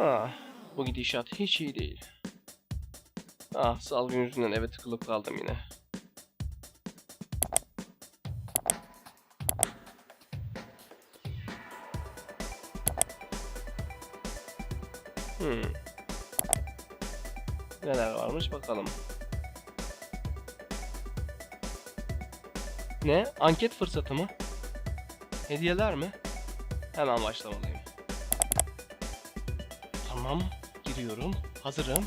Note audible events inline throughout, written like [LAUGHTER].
Ah, bu gidişat hiç iyi değil. Ah, salgın yüzünden eve tıkılıp kaldım yine. Hmm. Neler varmış bakalım. Ne? Anket fırsatı mı? Hediyeler mi? Hemen başlamalıyım. Tamam, giriyorum. Hazırım.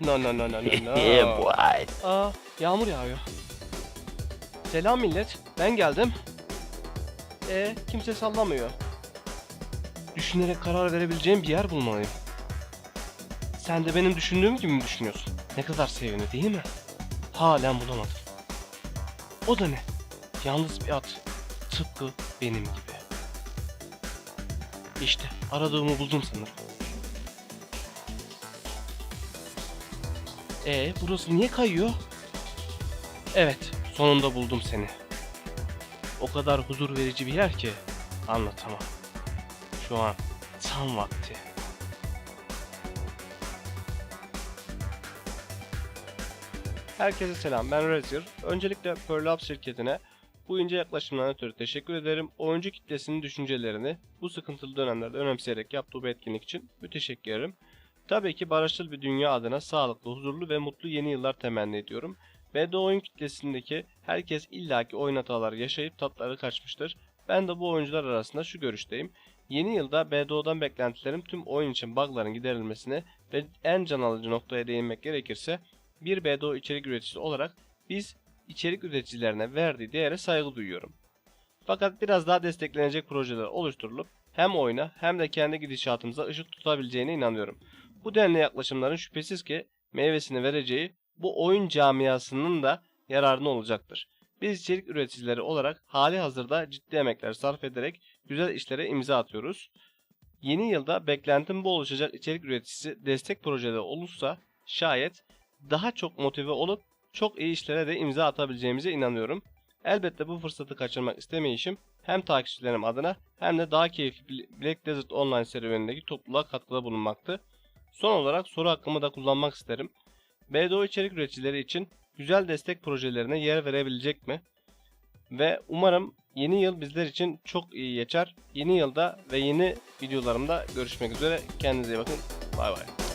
No no no no no no. [LAUGHS] boy. Aa, yağmur yağıyor. Selam millet, ben geldim. E, kimse sallamıyor. Düşünerek karar verebileceğim bir yer bulmalıyım. Sen de benim düşündüğüm gibi mi düşünüyorsun? Ne kadar sevimli değil mi? Halen bulamadım. O da ne? Yalnız bir at. Tıpkı benim gibi. İşte aradığımı buldum sanırım. E burası niye kayıyor? Evet, sonunda buldum seni. O kadar huzur verici bir yer ki anlatamam. Şu an tam vakti. Herkese selam, ben Razor. Öncelikle Pearl Up şirketine bu ince yaklaşımdan ötürü teşekkür ederim. Oyuncu kitlesinin düşüncelerini bu sıkıntılı dönemlerde önemseyerek yaptığı bu etkinlik için müteşekkir ederim. Tabii ki barışçıl bir dünya adına sağlıklı, huzurlu ve mutlu yeni yıllar temenni ediyorum. BD oyun kitlesindeki herkes illaki oyun hataları yaşayıp tatları kaçmıştır. Ben de bu oyuncular arasında şu görüşteyim. Yeni yılda BDO'dan beklentilerim tüm oyun için bugların giderilmesine ve en can alıcı noktaya değinmek gerekirse bir BDO içerik üreticisi olarak biz içerik üreticilerine verdiği değere saygı duyuyorum. Fakat biraz daha desteklenecek projeler oluşturulup hem oyuna hem de kendi gidişatımıza ışık tutabileceğine inanıyorum. Bu denli yaklaşımların şüphesiz ki meyvesini vereceği bu oyun camiasının da yararına olacaktır. Biz içerik üreticileri olarak hali hazırda ciddi emekler sarf ederek güzel işlere imza atıyoruz. Yeni yılda beklentim bu oluşacak içerik üreticisi destek projeleri olursa şayet daha çok motive olup çok iyi işlere de imza atabileceğimize inanıyorum. Elbette bu fırsatı kaçırmak istemeyişim hem takipçilerim adına hem de daha keyifli Black Desert Online serüvenindeki topluluğa katkıda bulunmaktı. Son olarak soru hakkımı da kullanmak isterim. BDO içerik üreticileri için güzel destek projelerine yer verebilecek mi? Ve umarım yeni yıl bizler için çok iyi geçer. Yeni yılda ve yeni videolarımda görüşmek üzere. Kendinize iyi bakın. Bay bay.